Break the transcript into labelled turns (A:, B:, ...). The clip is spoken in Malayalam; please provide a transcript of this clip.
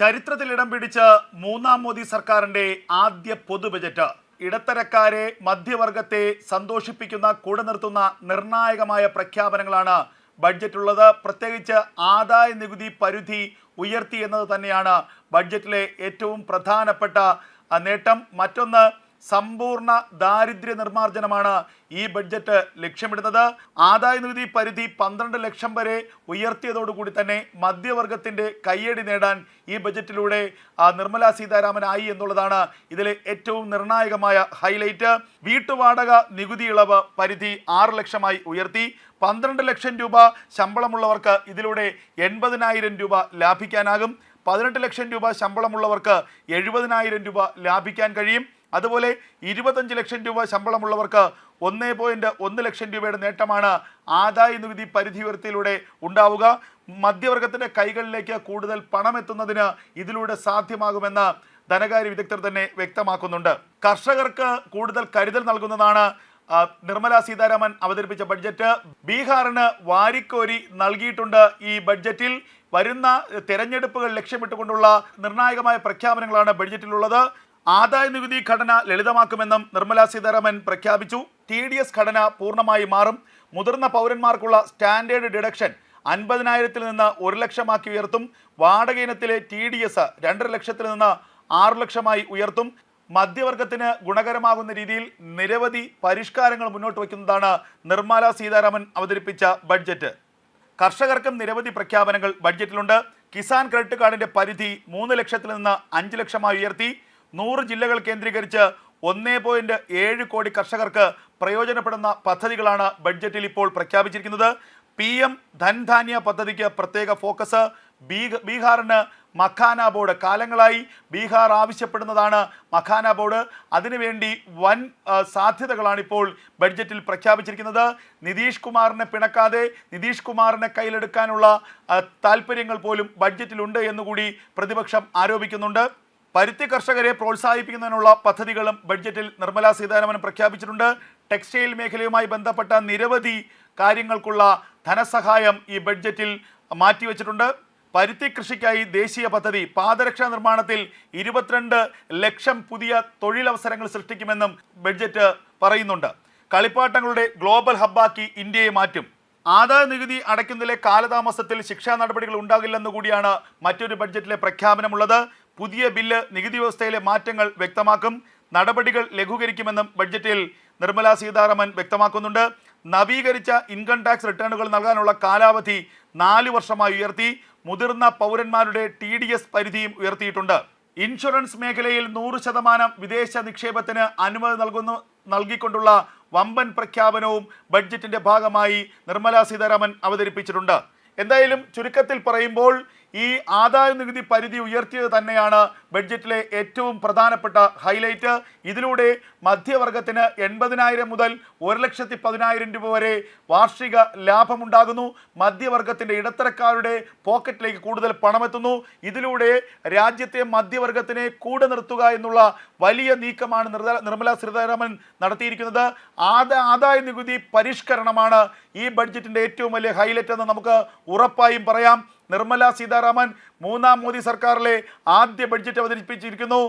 A: ചരിത്രത്തിൽ ഇടം പിടിച്ച മൂന്നാം മോദി സർക്കാരിന്റെ ആദ്യ പൊതു ബജറ്റ്. ഇടത്തരക്കാരെ മധ്യവർഗത്തെ സന്തോഷിപ്പിക്കുന്ന കൂടെ നിർത്തുന്ന നിർണായകമായ പ്രഖ്യാപനങ്ങളാണ് ബഡ്ജറ്റുള്ളത്. പ്രത്യേകിച്ച് ആദായ നികുതി പരിധി ഉയർത്തി എന്നത് തന്നെയാണ് ബഡ്ജറ്റിലെ ഏറ്റവും പ്രധാനപ്പെട്ട നേട്ടം. മറ്റൊന്ന് സമ്പൂർണ ദാരിദ്ര്യ നിർമ്മാർജനമാണ് ഈ ബഡ്ജറ്റ് ലക്ഷ്യമിടുന്നത്. ആദായ നികുതി പരിധി പന്ത്രണ്ട് ലക്ഷം വരെ ഉയർത്തിയതോടുകൂടി തന്നെ മധ്യവർഗത്തിന്റെ കയ്യടി നേടാൻ ഈ ബജറ്റിലൂടെ നിർമ്മല സീതാരാമൻ ആയി എന്നുള്ളതാണ് ഇതിലെ ഏറ്റവും നിർണായകമായ ഹൈലൈറ്റ്. വീട്ടുവാടക നികുതി ഇളവ് പരിധി ആറ് ലക്ഷമായി ഉയർത്തി. പന്ത്രണ്ട് ലക്ഷം രൂപ ശമ്പളമുള്ളവർക്ക് ഇതിലൂടെ എൺപതിനായിരം രൂപ ലാഭിക്കാനാകും. പതിനെട്ട് ലക്ഷം രൂപ ശമ്പളമുള്ളവർക്ക് എഴുപതിനായിരം രൂപ ലാഭിക്കാൻ കഴിയും. അതുപോലെ ഇരുപത്തഞ്ച് ലക്ഷം രൂപ ശമ്പളമുള്ളവർക്ക് ഒന്നേ പോയിന്റ് ഒന്ന് ലക്ഷം രൂപയുടെ നേട്ടമാണ് ആദായ നികുതി പരിധി ഉയർത്തിയിലൂടെ ഉണ്ടാവുക. മധ്യവർഗത്തിന്റെ കൈകളിലേക്ക് കൂടുതൽ പണം എത്തുന്നതിന് ഇതിലൂടെ സാധ്യമാകുമെന്ന് ധനകാര്യ വിദഗ്ധർ തന്നെ വ്യക്തമാക്കുന്നുണ്ട്. കർഷകർക്ക് കൂടുതൽ കരുതൽ നൽകുന്നതാണ് നിർമ്മല സീതാരാമൻ അവതരിപ്പിച്ച ബഡ്ജറ്റ്. ബീഹാറിന് വാരിക്കോരി നൽകിയിട്ടുണ്ട് ഈ ബഡ്ജറ്റിൽ. വരുന്ന തെരഞ്ഞെടുപ്പുകൾ ലക്ഷ്യമിട്ടുകൊണ്ടുള്ള നിർണായകമായ പ്രഖ്യാപനങ്ങളാണ് ബഡ്ജറ്റിലുള്ളത്. ആദായ നികുതി ഘടന ലളിതമാക്കുമെന്നും നിർമ്മലാ സീതാരാമൻ പ്രഖ്യാപിച്ചു. ടി ഡി എസ് ഘടന പൂർണമായി മാറും. മുതിർന്ന പൗരന്മാർക്കുള്ള സ്റ്റാൻഡേർഡ് ഡിഡക്ഷൻ അൻപതിനായിരത്തിൽ നിന്ന് ഒരു ലക്ഷമാക്കി ഉയർത്തും. വാടക ഇനത്തിലെ ടി ഡി എസ് രണ്ടര ലക്ഷത്തിൽ നിന്ന് ആറ് ലക്ഷമായി ഉയർത്തും. മധ്യവർഗത്തിന് ഗുണകരമാകുന്ന രീതിയിൽ നിരവധി പരിഷ്കാരങ്ങൾ മുന്നോട്ട് വയ്ക്കുന്നതാണ് നിർമ്മല സീതാരാമൻ അവതരിപ്പിച്ച ബഡ്ജറ്റ്. കർഷകർക്കും നിരവധി പ്രഖ്യാപനങ്ങൾ ബഡ്ജറ്റിലുണ്ട്. കിസാൻ ക്രെഡിറ്റ് കാർഡിന്റെ പരിധി മൂന്ന് ലക്ഷത്തിൽ നിന്ന് അഞ്ച് ലക്ഷമായി ഉയർത്തി. നൂറ് ജില്ലകൾ കേന്ദ്രീകരിച്ച് ഒന്നേ പോയിന്റ് ഏഴ് കോടി കർഷകർക്ക് പ്രയോജനപ്പെടുന്ന പദ്ധതികളാണ് ബഡ്ജറ്റിൽ ഇപ്പോൾ പ്രഖ്യാപിച്ചിരിക്കുന്നത്. പി എം ധൻധാന്യ പദ്ധതിക്ക് പ്രത്യേക ഫോക്കസ്. ബീഹ ബീഹാറിന് മഖാന ബോർഡ് കാലങ്ങളായി ബീഹാർ ആവശ്യപ്പെടുന്നതാണ് മഖാന ബോർഡ്. അതിനുവേണ്ടി വൻ സാധ്യതകളാണ് ഇപ്പോൾ ബഡ്ജറ്റിൽ പ്രഖ്യാപിച്ചിരിക്കുന്നത്. നിതീഷ് കുമാറിനെ പിണക്കാതെ നിതീഷ് കുമാറിനെ കയ്യിലെടുക്കാനുള്ള താല്പര്യങ്ങൾ പോലും ബഡ്ജറ്റിലുണ്ട് എന്നുകൂടി പ്രതിപക്ഷം ആരോപിക്കുന്നുണ്ട്. പരുത്തി കർഷകരെ പ്രോത്സാഹിപ്പിക്കുന്നതിനുള്ള പദ്ധതികളും ബഡ്ജറ്റിൽ നിർമ്മല സീതാരാമൻ പ്രഖ്യാപിച്ചിട്ടുണ്ട്. ടെക്സ്റ്റൈൽ മേഖലയുമായി ബന്ധപ്പെട്ട നിരവധി കാര്യങ്ങൾക്കുള്ള ധനസഹായം ഈ ബഡ്ജറ്റിൽ മാറ്റിവെച്ചിട്ടുണ്ട്. പരുത്തി കൃഷിക്കായി ദേശീയ പദ്ധതി പാദരക്ഷാ നിർമ്മാണത്തിൽ ഇരുപത്തിരണ്ട് ലക്ഷം പുതിയ തൊഴിലവസരങ്ങൾ സൃഷ്ടിക്കുമെന്നും ബഡ്ജറ്റ് പറയുന്നുണ്ട്. കളിപ്പാട്ടങ്ങളുടെ ഗ്ലോബൽ ഹബ്ബാക്കി ഇന്ത്യയെ മാറ്റും. ആദായ നികുതി അടയ്ക്കുന്നതിലെ കാലതാമസത്തിൽ ശിക്ഷാ നടപടികൾ ഉണ്ടാകില്ലെന്ന് കൂടിയാണ് മറ്റൊരു ബഡ്ജറ്റിലെ പ്രഖ്യാപനമുള്ളത്. പുതിയ ബില്ല് നികുതി വ്യവസ്ഥയിലെ മാറ്റങ്ങൾ വ്യക്തമാക്കും. നടപടികൾ ലഘൂകരിക്കുമെന്നും ബഡ്ജറ്റിൽ നിർമ്മലാ സീതാരാമൻ വ്യക്തമാക്കുന്നുണ്ട്. നവീകരിച്ച ഇൻകം ടാക്സ് റിട്ടേണുകൾ നൽകാനുള്ള കാലാവധി നാല് വർഷമായി ഉയർത്തി. മുതിർന്ന പൗരന്മാരുടെ ടി ഡി എസ് പരിധിയും ഉയർത്തിയിട്ടുണ്ട്. ഇൻഷുറൻസ് മേഖലയിൽ നൂറ് ശതമാനം വിദേശ നിക്ഷേപത്തിന് അനുമതി നൽകുന്നു നൽകിക്കൊണ്ടുള്ള വമ്പൻ പ്രഖ്യാപനവും ബഡ്ജറ്റിന്റെ ഭാഗമായി നിർമ്മലാ സീതാരാമൻ അവതരിപ്പിച്ചിട്ടുണ്ട്. എന്തായാലും ചുരുക്കത്തിൽ പറയുമ്പോൾ ഈ ആദായ നികുതി പരിധി ഉയർത്തിയത് തന്നെയാണ് ബഡ്ജറ്റിലെ ഏറ്റവും പ്രധാനപ്പെട്ട ഹൈലൈറ്റ്. ഇതിലൂടെ മധ്യവർഗത്തിന് എൺപതിനായിരം മുതൽ ഒരു ലക്ഷത്തി പതിനായിരം രൂപ വരെ വാർഷിക ലാഭമുണ്ടാകുന്നു. മധ്യവർഗത്തിന്റെ ഇടത്തരക്കാരുടെ പോക്കറ്റിലേക്ക് കൂടുതൽ പണമെത്തുന്നു. ഇതിലൂടെ രാജ്യത്തെ മധ്യവർഗത്തിനെ കൂടെ നിർത്തുക എന്നുള്ള വലിയ നീക്കമാണ് നിർമ്മലാ സീതാരാമൻ നടത്തിയിരിക്കുന്നത്. ആദ ആദായ നികുതി പരിഷ്കരണമാണ് ഈ ബഡ്ജറ്റിന്റെ ഏറ്റവും വലിയ ഹൈലൈറ്റ് എന്ന് നമുക്ക് ഉറപ്പായും പറയാം. നിർമ്മല സീതാരാമൻ മൂന്നാം മോദി സർക്കാരിലെ ആദ്യ ബഡ്ജറ്റ് അവതരിപ്പിച്ചിരിക്കുന്നു.